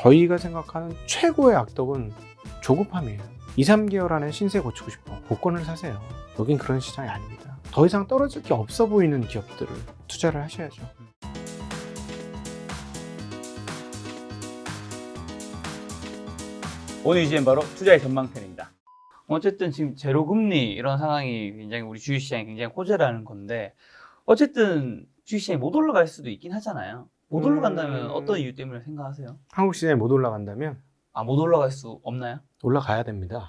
저희가 생각하는 최고의 악덕은 조급함이에요. 2, 3개월 안에 신세 고치고 싶어. 복권을 사세요. 여긴 그런 시장이 아닙니다. 더 이상 떨어질 게 없어 보이는 기업들을 투자를 하셔야죠. 오늘 주제는 바로 투자의 전망편입니다. 어쨌든 지금 제로금리 이런 상황이 굉장히 우리 주식시장이 굉장히 호재라는 건데 어쨌든 주식시장이 못 올라갈 수도 있긴 하잖아요. 못 음. 올라간다면 어떤 이유 때문에 생각하세요? 한국 시장이 못 올라간다면 아 못 올라갈 수 없나요? 올라가야 됩니다.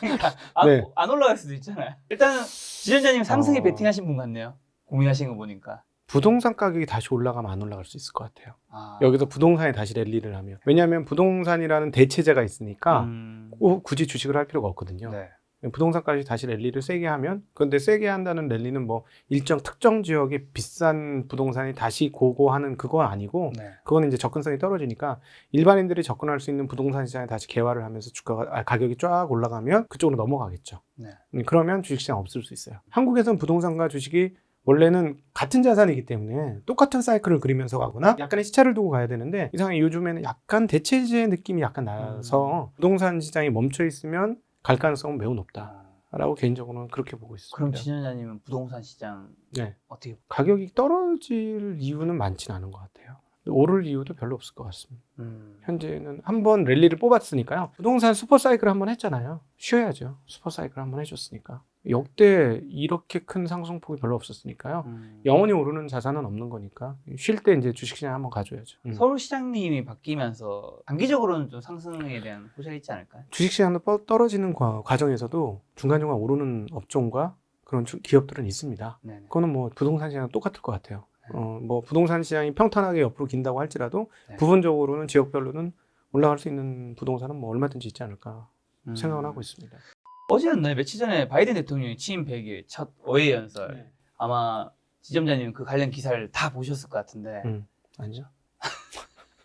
그러니까 안, 네. 안 올라갈 수도 있잖아요. 일단은 지전자님 상승에 어. 베팅하신 분 같네요. 고민하신 거 보니까. 부동산 가격이 다시 올라가면 안 올라갈 수 있을 것 같아요. 아. 여기서 부동산이 다시 랠리를 하면. 왜냐하면 부동산이라는 대체제가 있으니까 음. 꼭 굳이 주식을 할 필요가 없거든요. 네. 부동산까지 다시 랠리를 세게 하면 근데 세게 한다는 랠리는 뭐 일정 특정 지역의 비싼 부동산이 다시 고고하는 그건 아니고 네. 그거는 이제 접근성이 떨어지니까 일반인들이 접근할 수 있는 부동산 시장에 다시 개화를 하면서 주가가 아, 가격이 쫙 올라가면 그쪽으로 넘어가겠죠. 네. 음, 그러면 주식시장 없을 수 있어요. 한국에선 부동산과 주식이 원래는 같은 자산이기 때문에 똑같은 사이클을 그리면서 가거나 약간의 시차를 두고 가야 되는데 이상하게 요즘에는 약간 대체제 느낌이 약간 나서 부동산 시장이 멈춰 있으면 갈 가능성은 매우 높다라고 아. 개인적으로는 그렇게 보고 있습니다. 그럼 지전자님은 부동산 시장 네. 어떻게 가격이 떨어질 이유는 많지는 않은 것 같아요. 오를 이유도 별로 없을 것 같습니다. 음. 현재는 한 번 랠리를 뽑았으니까요. 부동산 슈퍼 사이클 한 번 했잖아요. 쉬어야죠. 슈퍼 사이클 한 번 해줬으니까. 역대 이렇게 큰 상승폭이 별로 없었으니까요. 음. 영원히 오르는 자산은 없는 거니까 쉴 때 이제 주식시장 한번 가줘야죠. 음. 서울시장님이 바뀌면서 단기적으로는 좀 상승에 대한 호재가 있지 않을까요? 주식시장도 뻐- 떨어지는 과, 과정에서도 중간중간 오르는 업종과 그런 주- 기업들은 있습니다. 네네. 그거는 뭐 부동산 시장은 똑같을 것 같아요. 어, 뭐 부동산 시장이 평탄하게 옆으로 긴다고 할지라도 네. 부분적으로는 지역별로는 올라갈 수 있는 부동산은 뭐 얼마든지 있지 않을까 음. 생각을 하고 있습니다. 어제였나요? 며칠 전에 바이든 대통령이 취임 100일 첫 어회 연설. 네. 아마 지점자님 그 관련 기사를 다 보셨을 것 같은데 음. 아니죠?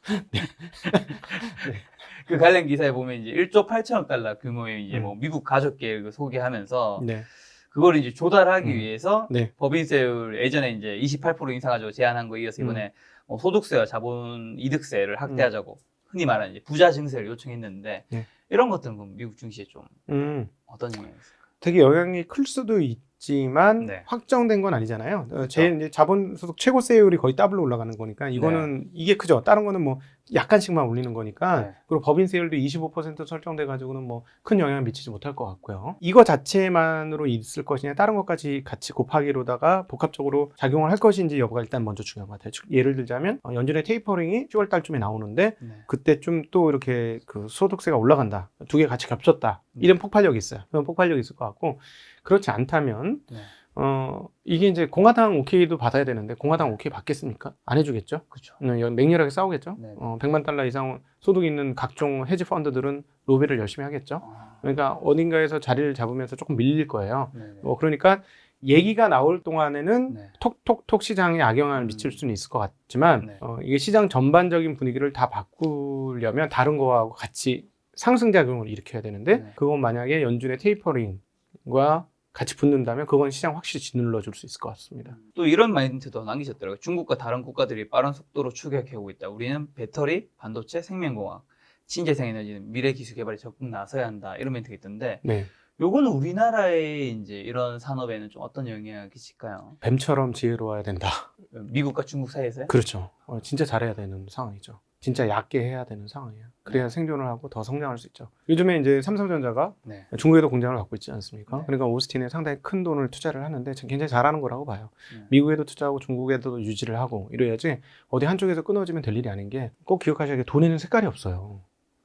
그 관련 기사에 보면 이제 1조 8천억 달러 규모의 이제 음. 뭐 미국 가족 계획을 소개하면서 네. 그걸 이제 조달하기 음. 위해서 네. 법인세율 예전에 이제 28% 인상하자고 제안한 거 이어서 이번에 뭐 소득세와 자본 이득세를 확대하자고 흔히 말하는 이제 부자 증세를 요청했는데 네. 이런 것들은 그럼 미국 증시에 좀 음. 어떤 영향이 있을까요? 되게 영향이 클 수도 있 지만 네. 확정된 건 아니잖아요. 어, 제일 이제 자본 소득 최고 세율이 거의 더블로 올라가는 거니까 이거는 이게 크죠. 다른 거는 뭐 약간씩만 올리는 거니까 네. 그리고 법인 세율도 25% 설정돼 가지고는 뭐 큰 영향을 미치지 못할 것 같고요. 이거 자체만으로 있을 것이냐 다른 것까지 같이 곱하기로다가 복합적으로 작용을 할 것인지 여부가 일단 먼저 중요한 것 같아요. 즉, 예를 들자면 어, 연준의 테이퍼링이 10월 달쯤에 나오는데 네. 그때 좀또 이렇게 그 소득세가 올라간다. 두 개 같이 겹쳤다. 음. 이런 폭발력이 있어요. 그런 폭발력이 있을 것 같고 그렇지 않다면 네. 어 이게 이제 공화당 오케이도 받아야 되는데 공화당 오케이 받겠습니까? 안 해주겠죠. 그렇죠. 어, 여- 맹렬하게 싸우겠죠. 네. 어, 100만 달러 이상 소득 있는 각종 헤지 펀드들은 로비를 열심히 하겠죠. 아, 그러니까 어딘가에서 자리를 잡으면서 조금 밀릴 거예요. 네. 네. 뭐 그러니까 얘기가 나올 동안에는 네. 톡톡톡 시장에 악영향을 음. 미칠 수는 있을 것 같지만 네. 어, 이게 시장 전반적인 분위기를 다 바꾸려면 다른 거하고 같이 상승작용을 일으켜야 되는데 네. 그건 만약에 연준의 테이퍼링과 같이 붙는다면 그건 시장 확실히 짓눌러 줄 수 있을 것 같습니다. 또 이런 마인드도 남기셨더라고요. 중국과 다른 국가들이 빠른 속도로 추격해 오고 있다. 우리는 배터리, 반도체, 생명공학, 신재생에너지는 미래 기술 개발에 적극 나서야 한다. 이런 멘트가 있던데 네. 요거는 우리나라의 이제 이런 산업에는 좀 어떤 영향을 끼칠까요? 뱀처럼 지혜로워야 된다. 미국과 중국 사이에서요? 그렇죠. 어, 진짜 잘해야 되는 상황이죠. 진짜 얕게 해야 되는 상황이에요. 그래야 생존을 하고 더 성장할 수 있죠. 요즘에 이제 삼성전자가 네. 중국에도 공장을 갖고 있지 않습니까? 네. 그러니까 오스틴에 상당히 큰 돈을 투자를 하는데 전 굉장히 잘하는 거라고 봐요. 네. 미국에도 투자하고 중국에도 유지를 하고 이래야지 어디 한쪽에서 끊어지면 될 일이 아닌 게 꼭 기억하셔야 돼. 돈에는 색깔이 없어요.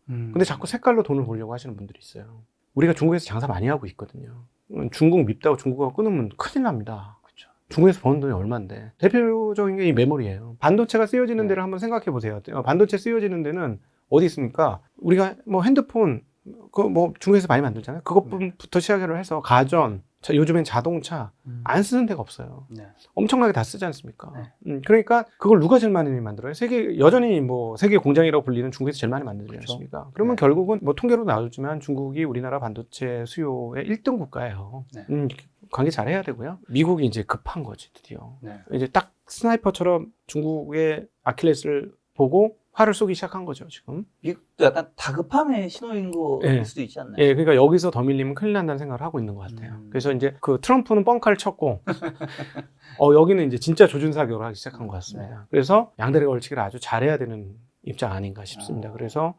음. 근데 자꾸 색깔로 돈을 벌려고 하시는 분들이 있어요. 우리가 중국에서 장사 많이 하고 있거든요. 음, 중국 밉다고 중국하고 끊으면 큰일 납니다. 그렇죠. 중국에서 버는 돈이 얼마인데 대표적인 게 이 메모리예요. 반도체가 쓰여지는 네. 데를 한번 생각해 보세요. 어, 반도체 쓰여지는 데는 어디 있습니까? 우리가 뭐 핸드폰 그 뭐 중국에서 많이 만들잖아요. 그것부터 시작을 해서 가전, 자, 요즘엔 자동차 음. 안 쓰는 데가 없어요. 네. 엄청나게 다 쓰지 않습니까? 네. 음, 그러니까 그걸 누가 제일 많이 만들어요? 세계 여전히 뭐 세계 공장이라고 불리는 중국에서 제일 많이 만들지 그렇죠. 않습니까? 그러면 네. 결국은 뭐 통계로 나오지만 중국이 우리나라 반도체 수요의 1등 국가예요. 네. 음, 관계 잘 해야 되고요. 미국이 이제 급한 거지 드디어. 네. 이제 딱 스나이퍼처럼 중국의 아킬레스를 보고 화를 쏘기 시작한 거죠 지금. 미국도 약간 다급함의 신호인 거일 예. 수도 있지 않나요? 예, 그러니까 여기서 더 밀리면 큰일 난다는 생각을 하고 있는 것 같아요. 음. 그래서 이제 그 트럼프는 뻥카를 쳤고, 어, 여기는 이제 진짜 조준사격을 하기 시작한 것 같습니다. 네. 그래서 양다리 걸치기를 아주 잘해야 되는 입장 아닌가 싶습니다. 아. 그래서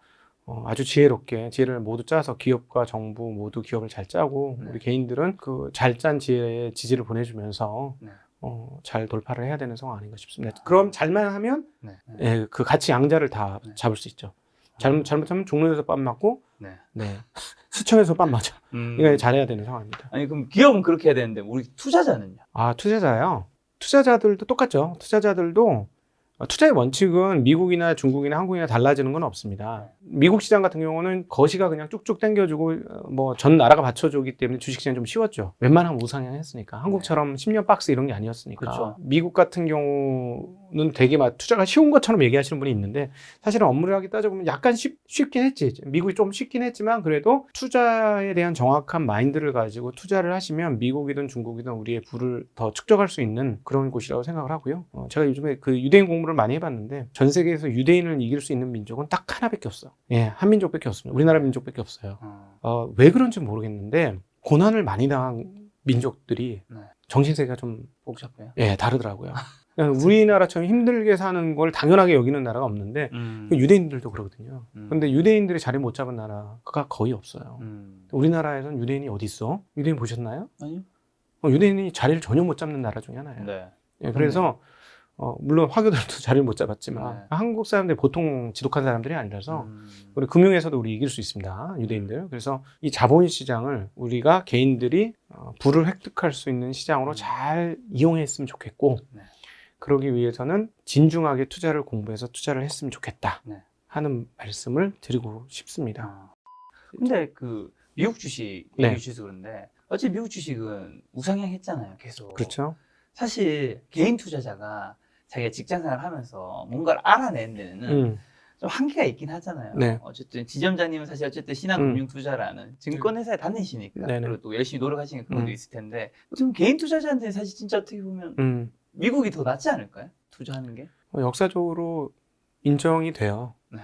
어, 아주 지혜롭게 지혜를 모두 짜서 기업과 정부 모두 기업을 잘 짜고 네. 우리 개인들은 그 잘 짠 지혜에 지지를 보내주면서 네. 어, 잘 돌파를 해야 되는 상황 아닌가 싶습니다. 그럼 잘만 하면 네. 예, 그 같이 양자를 다 네. 잡을 수 있죠. 잘못 잘못하면 종로에서 빰 맞고 네. 네. 시청에서 빰 맞아. 음. 이거 잘해야 되는 상황입니다. 아니 그럼 기업은 그렇게 해야 되는데 우리 투자자는요? 아, 투자자요? 투자자들도 똑같죠. 투자자들도 어, 투자의 원칙은 미국이나 중국이나 한국이나 달라지는 건 없습니다. 미국 시장 같은 경우는 거시가 그냥 쭉쭉 당겨주고 뭐 전 나라가 받쳐주기 때문에 주식시장이 좀 쉬웠죠. 웬만하면 우상향했으니까 한국처럼 10년 박스 이런 게 아니었으니까. 그렇죠. 미국 같은 경우 는 되게 막 투자가 쉬운 것처럼 얘기하시는 분이 있는데 사실은 업무량이 따져보면 약간 쉽, 쉽긴 했지. 미국이 좀 쉽긴 했지만 그래도 투자에 대한 정확한 마인드를 가지고 투자를 하시면 미국이든 중국이든 우리의 부를 더 축적할 수 있는 그런 곳이라고 생각을 하고요. 어, 제가 요즘에 그 유대인 공부를 많이 해봤는데 전 세계에서 유대인을 이길 수 있는 민족은 딱 하나밖에 없어. 예, 한 민족밖에 없습니다. 우리나라 민족밖에 없어요. 어. 어, 왜 그런지 모르겠는데 고난을 많이 당한 민족들이 네. 정신세계가 좀 복잡해요. 예, 다르더라고요. 그냥 우리나라처럼 힘들게 사는 걸 당연하게 여기는 나라가 없는데 음. 그 유대인들도 그러거든요. 음. 근데 유대인들이 자리 못 잡은 나라가 거의 없어요. 음. 우리나라에선 유대인이 어디 있어? 유대인 보셨나요? 아니요. 어, 유대인이 자리를 전혀 못 잡는 나라 중에 하나예요. 네. 예, 그래서 어, 물론 화교들도 자리를 못 잡았지만 네. 한국 사람들이 보통 지독한 사람들이 아니라서 음. 우리 금융에서도 우리 이길 수 있습니다. 유대인들. 그래서 이 자본 시장을 우리가 개인들이 어, 부를 획득할 수 있는 시장으로 음. 잘 이용했으면 좋겠고 네. 그러기 위해서는 진중하게 투자를 공부해서 투자를 했으면 좋겠다 네. 하는 말씀을 드리고 싶습니다. 아. 근데 그 미국 주식 네. 얘기 주셔서 그런데 어차피 미국 주식은 우상향 했잖아요. 계속. 그렇죠? 사실 개인 투자자가 자기가 직장 생활 하면서 뭔가를 알아내는 데는 음, 좀 한계가 있긴 하잖아요. 네. 어쨌든 지점장님은 사실 어쨌든 신한금융투자라는 증권회사에 다니시니까 네네. 그리고 또 열심히 노력하시니까 그런 것도 음. 있을 텐데 지금 개인 투자자한테는 사실 진짜 어떻게 보면 음. 미국이 더 낫지 않을까요? 투자하는 게? 어, 역사적으로 인정이 돼요. 네.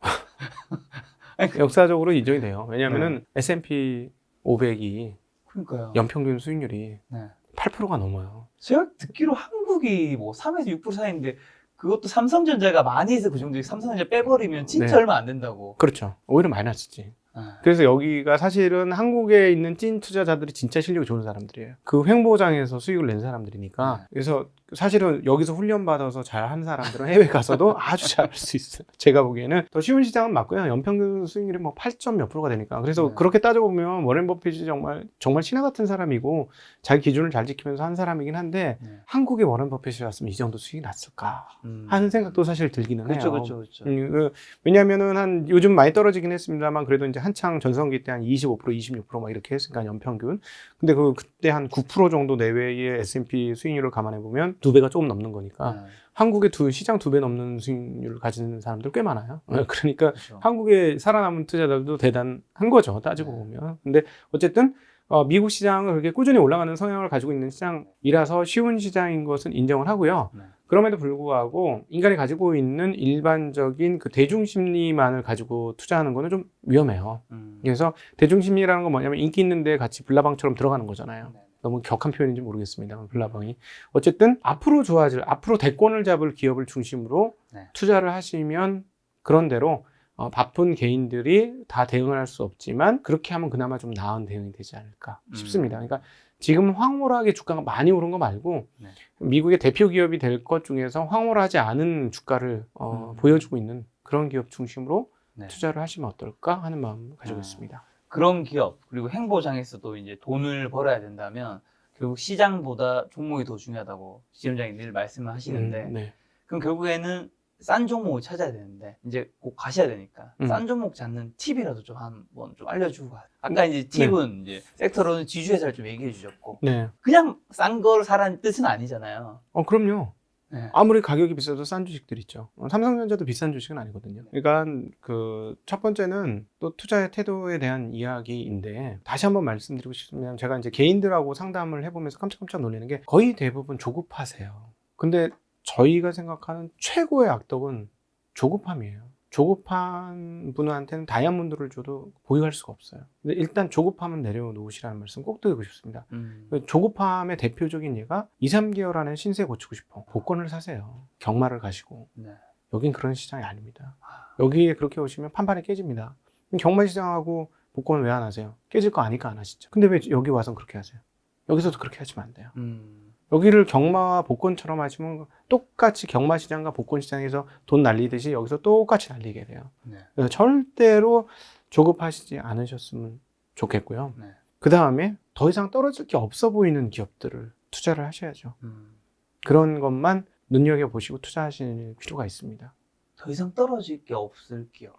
역사적으로 인정이 돼요. 왜냐하면은 네. S&P 500이 그러니까요. 연평균 수익률이 네. 8%가 넘어요. 제가 듣기로 한국이 뭐 3에서 6% 사이인데 그것도 삼성전자가 많이 해서 그 정도 삼성전자 빼버리면 진짜 네. 얼마 안 된다고. 그렇죠. 오히려 마이너스지. 아, 그래서 여기가 사실은 한국에 있는 찐 투자자들이 진짜 실력이 좋은 사람들이에요. 그 횡보장에서 수익을 낸 사람들이니까. 네. 그래서 사실은 여기서 훈련 받아서 잘 한 사람들은 해외 가서도 아주 잘 할 수 있어요. 제가 보기에는 더 쉬운 시장은 맞고요. 연평균 수익률이 뭐 8점 몇 프로가 되니까. 그래서 네. 그렇게 따져보면 워렌 버핏이 정말 정말 신하 같은 사람이고 자기 기준을 잘 지키면서 한 사람이긴 한데 네. 한국에 워렌 버핏이 왔으면 이 정도 수익이 났을까 음. 하는 생각도 사실 들기는 그렇죠, 해요. 그렇죠, 그렇죠. 음, 그, 왜냐면은 한 요즘 많이 떨어지긴 했습니다만 그래도 이제 한창 전성기 때 한 25% 26%막 이렇게 했으니까 연평균. 근데 그 그때 한 9% 정도 내외의 S&P 수익률을 감안해 보면 두 배가 조금 넘는 거니까 네. 한국의 두 시장 두 배 넘는 수익률을 가지는 사람들 꽤 많아요. 어, 그러니까 그렇죠. 한국의 살아남은 투자자들도 대단한 거죠. 따지고 네. 보면. 근데 어쨌든 어, 미국 시장은 그렇게 꾸준히 올라가는 성향을 가지고 있는 시장이라서 쉬운 시장인 것은 인정을 하고요. 네. 그럼에도 불구하고 인간이 가지고 있는 일반적인 그 대중 심리만을 가지고 투자하는 거는 좀 위험해요. 음. 그래서 대중 심리라는 건 뭐냐면 인기 있는데 같이 불나방처럼 들어가는 거잖아요. 네. 너무 격한 표현인지 모르겠습니다만 불나방이 어쨌든 앞으로 좋아질 앞으로 대권을 잡을 기업을 중심으로 네. 투자를 하시면 그런 대로 어, 바쁜 개인들이 다 대응을 할 수 없지만 그렇게 하면 그나마 좀 나은 대응이 되지 않을까 음. 싶습니다. 그러니까 지금 황홀하게 주가가 많이 오른 거 말고 네. 미국의 대표 기업이 될 것 중에서 황홀하지 않은 주가를 어, 음. 보여주고 있는 그런 기업 중심으로 네. 투자를 하시면 어떨까 하는 마음을 가지고 아. 있습니다. 그런 기업 그리고 행보장에서도 이제 돈을 벌어야 된다면 결국 시장보다 종목이 더 중요하다고 지점장이 늘 말씀을 하시는데 음, 네. 그럼 결국에는 싼 종목을 찾아야 되는데 이제 꼭 가셔야 되니까 음. 싼 종목 찾는 팁이라도 좀 한번 좀 알려주고 가요. 아까 이제 팁은 이제 섹터로는 지주회사를 좀 얘기해 주셨고 네. 그냥 싼 걸 사라는 뜻은 아니잖아요. 어, 그럼요. 네. 아무리 가격이 비싸도 싼 주식들 있죠. 어, 삼성전자도 비싼 주식은 아니거든요. 그러니까 그 첫 번째는 또 투자의 태도에 대한 이야기인데 다시 한번 말씀드리고 싶으면 제가 이제 개인들하고 상담을 해보면서 깜짝깜짝 놀라는 게 거의 대부분 조급하세요. 근데 저희가 생각하는 최고의 악덕은 조급함이에요. 조급한 분한테는 다이아몬드를 줘도 보유할 수가 없어요. 근데 일단 조급함은 내려놓으시라는 말씀 꼭 드리고 싶습니다. 음. 그 조급함의 대표적인 예가 2, 3개월 안에 신세 고치고 싶어. 복권을 사세요. 경마를 가시고. 네. 여긴 그런 시장이 아닙니다. 여기에 그렇게 오시면 판판이 깨집니다. 경마 시장하고 복권을 왜안 하세요? 깨질 거 아니까 안 하시죠. 근데 왜 여기 와서 그렇게 하세요? 여기서도 그렇게 하시면 안 돼요. 음. 여기를 경마와 복권처럼 하시면 똑같이 경마 시장과 복권 시장에서 돈 날리듯이 여기서 똑같이 날리게 돼요. 네. 그래서 절대로 조급하시지 않으셨으면 좋겠고요. 네. 그 다음에 더 이상 떨어질 게 없어 보이는 기업들을 투자를 하셔야죠. 음. 그런 것만 눈여겨보시고 투자하실 필요가 있습니다. 더 이상 떨어질 게 없을 기업.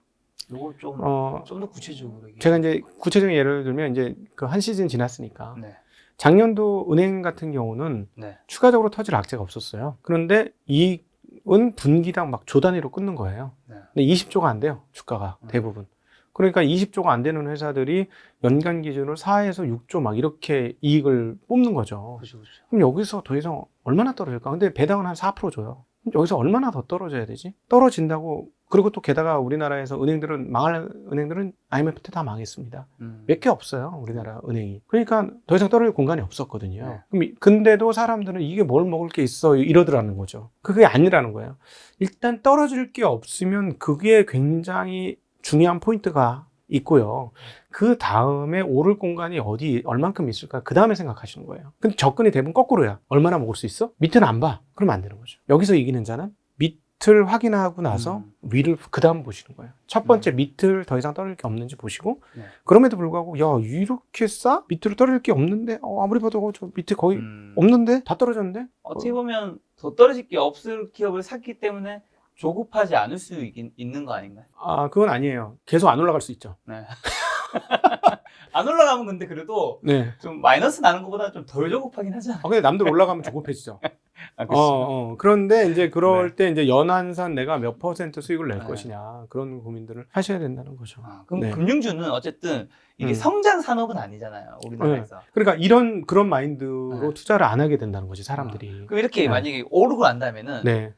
요거 좀, 어, 좀 더 구체적으로 얘기해 제가 이제 구체적인 예를 들면 이제 그 한 시즌 지났으니까 네. 작년도 은행 같은 경우는 네. 추가적으로 터질 악재가 없었어요. 그런데 이익은 분기당 막 조 단위로 끊는 거예요. 네. 근데 20조가 안 돼요. 주가가 음. 대부분. 그러니까 20조가 안 되는 회사들이 연간 기준으로 4에서 6조 막 이렇게 이익을 뽑는 거죠. 그죠, 그죠. 그럼 여기서 더 이상 얼마나 떨어질까? 근데 배당은 한 4% 줘요. 여기서 얼마나 더 떨어져야 되지? 떨어진다고 그리고 또 게다가 우리나라에서 은행들은 망할 은행들은 IMF 때 다 망했습니다. 음. 몇개 없어요, 우리나라 은행이. 그러니까 더 이상 떨어질 공간이 없었거든요. 네. 그럼 이- 근데도 사람들은 이게 뭘 먹을 게 있어 이러더라는 거죠. 그게 아니라는 거예요. 일단 떨어질 게 없으면 그게 굉장히 중요한 포인트가 있고요. 그 다음에 오를 공간이 어디 얼만큼 있을까? 그 다음에 생각하시는 거예요. 근데 접근이 대부분 거꾸로야. 얼마나 먹을 수 있어? 밑은 안 봐. 그러면 안 되는 거죠. 여기서 이기는 자는 밑을 확인하고 나서 음. 위를 그 다음 보시는 거예요. 첫 번째 밑을 더 이상 떨어질 게 없는지 보시고 네. 그럼에도 불구하고 야 이렇게 싸? 밑으로 떨어질 게 없는데 어, 아무리 봐도 저 밑에 거의 음. 없는데 다 떨어졌는데 어떻게 보면 더 떨어질 게 없을 기업을 샀기 때문에 조급하지 않을 수 있, 있는 거 아닌가요? 아 그건 아니에요. 계속 안 올라갈 수 있죠. 네. 안 올라가면 근데 그래도 네. 좀 마이너스 나는 것보다 좀 덜 조급하긴 하잖아. 아, 근데 남들 올라가면 조급해지죠. 아, 어. 어. 그런데 이제 그럴 때 이제 연한산 내가 몇 퍼센트 수익을 낼 네. 것이냐 그런 고민들을 하셔야 된다는 거죠. 아, 그럼 네. 금융주는 어쨌든 이게 음. 성장 산업은 아니잖아요. 우리나라에서. 그러니까 이런 그런 마인드로 네. 투자를 안 하게 된다는 거지 사람들이. 그럼 이렇게 네. 만약에 오르고 난다면은 네.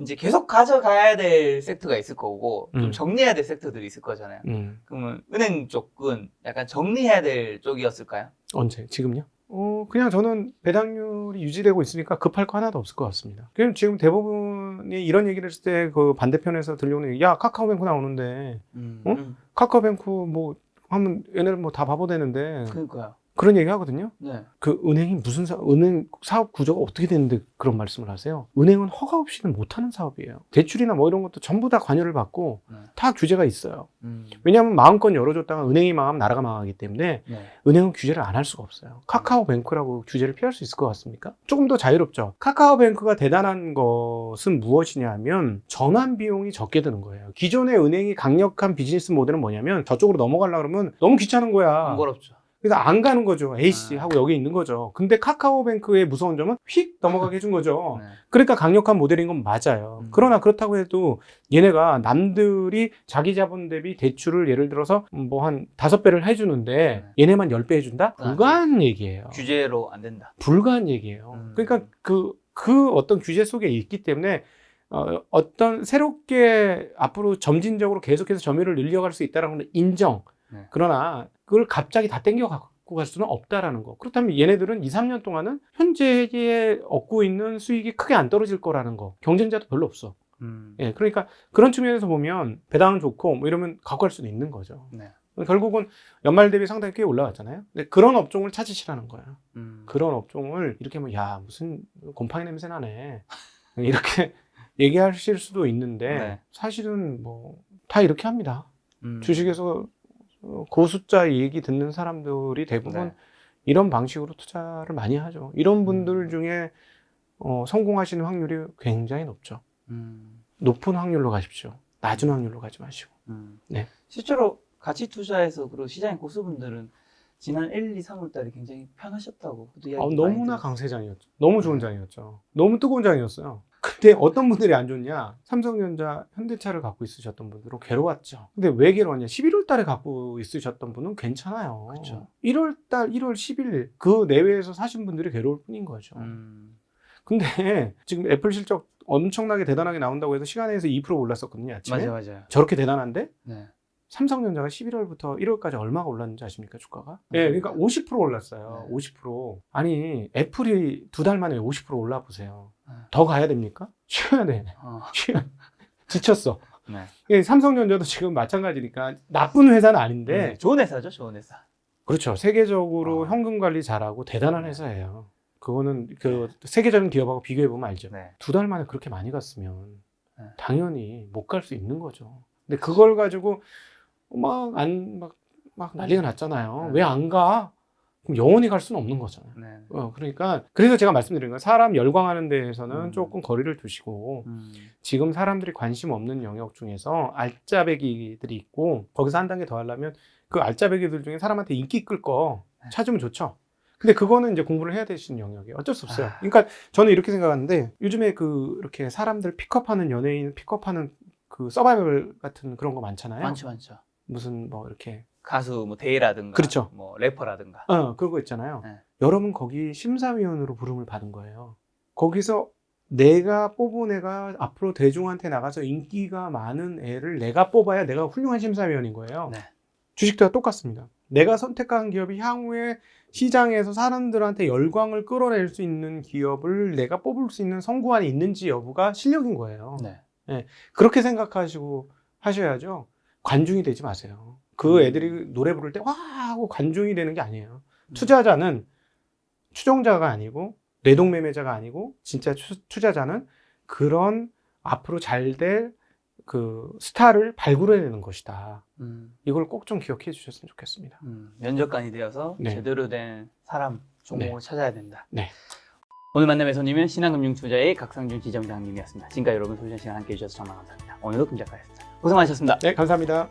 이제 계속 가져가야 될 섹터가 있을 거고 좀 음. 정리해야 될 섹터들이 있을 거잖아요. 음. 그러면 은행 쪽은 약간 정리해야 될 쪽이었을까요? 언제? 지금요? 어, 그냥 저는 배당률이 유지되고 있으니까 급할 거 하나도 없을 것 같습니다. 그럼 지금 대부분이 이런 얘기를 했을 때 그 반대편에서 들려오는 얘기, 야, 카카오뱅크 나오는데, 음. 어? 음. 카카오뱅크 뭐, 하면 얘네들 뭐다 바보 되는데, 그러니까요. 그런 얘기 하거든요. 네. 그 은행이 무슨 사, 은행 사업 구조가 어떻게 되는데 그런 말씀을 하세요? 은행은 허가 없이는 못하는 사업이에요. 대출이나 뭐 이런 것도 전부 다 관여를 받고 네. 다 규제가 있어요. 음. 왜냐하면 마음껏 열어줬다가 은행이 망하면 나라가 망하기 때문에 네. 은행은 규제를 안 할 수가 없어요. 카카오뱅크라고 규제를 피할 수 있을 것 같습니까? 조금 더 자유롭죠. 카카오뱅크가 대단한 것은 무엇이냐면 전환 비용이 적게 드는 거예요. 기존의 은행이 강력한 비즈니스 모델은 뭐냐면 저쪽으로 넘어가려고 그러면 너무 귀찮은 거야. 번거롭죠. 그래서 안 가는 거죠. 에이씨 아. 하고 여기 있는 거죠. 근데 카카오뱅크의 무서운 점은 휙 넘어가게 해준 거죠. 네. 그러니까 강력한 모델인 건 맞아요. 음. 그러나 그렇다고 해도 얘네가 남들이 자기 자본 대비 대출을 예를 들어서 뭐 한 다섯 배를 해주는데 얘네만 열 배 해준다? 아, 불가한 얘기예요. 규제로 안 된다. 불가한 얘기예요. 음. 그러니까 그, 그 어떤 규제 속에 있기 때문에 어, 어떤 새롭게 앞으로 점진적으로 계속해서 점유율을 늘려갈 수 있다는 건 인정. 네. 그러나 그걸 갑자기 다 땡겨 갖고 갈 수는 없다라는 거. 그렇다면 얘네들은 2, 3년 동안은 현재에 얻고 있는 수익이 크게 안 떨어질 거라는 거. 경쟁자도 별로 없어. 음. 예, 그러니까 그런 측면에서 보면 배당은 좋고 뭐 이러면 갖고 갈 수도 있는 거죠. 네. 결국은 연말 대비 상당히 꽤 올라갔잖아요. 근데 그런 업종을 찾으시라는 거예요. 음. 그런 업종을 이렇게 뭐, 야, 무슨 곰팡이 냄새 나네. 이렇게 얘기하실 수도 있는데, 네. 사실은 뭐, 다 이렇게 합니다. 음. 주식에서 어, 고숫자 얘기 듣는 사람들이 대부분 네. 이런 방식으로 투자를 많이 하죠. 이런 분들 음. 중에 어, 성공하시는 확률이 굉장히 높죠. 음. 높은 확률로 가십시오. 낮은 확률로 가지 마시고. 음. 네. 실제로 가치 투자에서 그리고 시장의 고수분들은 지난 1, 2, 3월 달에 굉장히 편하셨다고 이야기 아, 너무나 들었어요. 강세 장이었죠. 너무 좋은 네. 장이었죠. 너무 뜨거운 장이었어요. 근데 어떤 분들이 안 좋냐? 삼성전자, 현대차를 갖고 있으셨던 분들은 괴로웠죠. 근데 왜 괴로웠냐? 11월 달에 갖고 있으셨던 분은 괜찮아요. 그쵸. 1월 달, 1월 10일 그 내외에서 사신 분들이 괴로울 뿐인 거죠. 음. 근데 지금 애플 실적 엄청나게 대단하게 나온다고 해서 시간에서 2% 올랐었거든요 아침에. 맞아요, 맞아요. 저렇게 대단한데 네. 삼성전자가 11월부터 1월까지 얼마가 올랐는지 아십니까 주가가? 예, 그러니까 50% 올랐어요. 네. 50%. 아니 애플이 두 달 만에 50% 올라 보세요. 네. 더 가야 됩니까? 쉬어야 돼. 어, 쉬어. 지쳤어. 네. 예, 삼성전자도 지금 마찬가지니까 나쁜 회사는 아닌데 네. 좋은 회사죠, 좋은 회사. 그렇죠. 세계적으로 어. 현금 관리 잘하고 대단한 네. 회사예요. 그거는 그 세계적인 기업하고 비교해 보면 알죠. 네. 두달 만에 그렇게 많이 갔으면 네. 당연히 못 갈 수 있는 거죠. 근데 그걸 가지고 막 안 막 막 난리가 났잖아요. 네. 왜 안 가? 그럼 영원히 갈 수는 없는 거잖아요. 네. 어, 그러니까 그래서 제가 말씀드린 거예요. 사람 열광하는 데에서는 음. 조금 거리를 두시고 음. 지금 사람들이 관심 없는 영역 중에서 알짜배기들이 있고 거기서 한 단계 더 하려면 그 알짜배기들 중에 사람한테 인기 끌거 네. 찾으면 좋죠. 근데 그거는 이제 공부를 해야 되시는 영역이에요. 어쩔 수 없어요. 아. 그러니까 저는 이렇게 생각하는데 요즘에 그 이렇게 사람들 픽업하는 연예인 픽업하는 그 서바이벌 같은 그런 거 많잖아요. 많죠, 많죠. 무슨 뭐 이렇게 가수 뭐 대회라든가, 그렇죠. 뭐 래퍼라든가. 어 그런 거 있잖아요. 네. 여러분 거기 심사위원으로 부름을 받은 거예요. 거기서 내가 뽑은 애가 앞으로 대중한테 나가서 인기가 많은 애를 내가 뽑아야 내가 훌륭한 심사위원인 거예요. 네. 주식도 똑같습니다. 내가 선택한 기업이 향후에 시장에서 사람들한테 열광을 끌어낼 수 있는 기업을 내가 뽑을 수 있는 선구안이 있는지 여부가 실력인 거예요. 네. 그렇게 생각하시고 하셔야죠. 관중이 되지 마세요. 그 음. 애들이 노래 부를 때 와 하고 관중이 되는 게 아니에요. 음. 투자자는 추종자가 아니고 뇌동매매자가 아니고 진짜 추, 투자자는 그런 앞으로 잘 될 그 스타를 발굴해내는 것이다. 음, 이걸 꼭 좀 기억해 주셨으면 좋겠습니다. 음. 면접관이 되어서 네. 제대로 된 사람 종목을 찾아야 된다. 네. 오늘 만남의 손님은 신한금융투자의 각상준 지점장님이었습니다. 지금까지 여러분 소중한 시간 함께 해 주셔서 정말 감사합니다. 오늘도 금작가였습니다. 고생 많으셨습니다. 네, 감사합니다.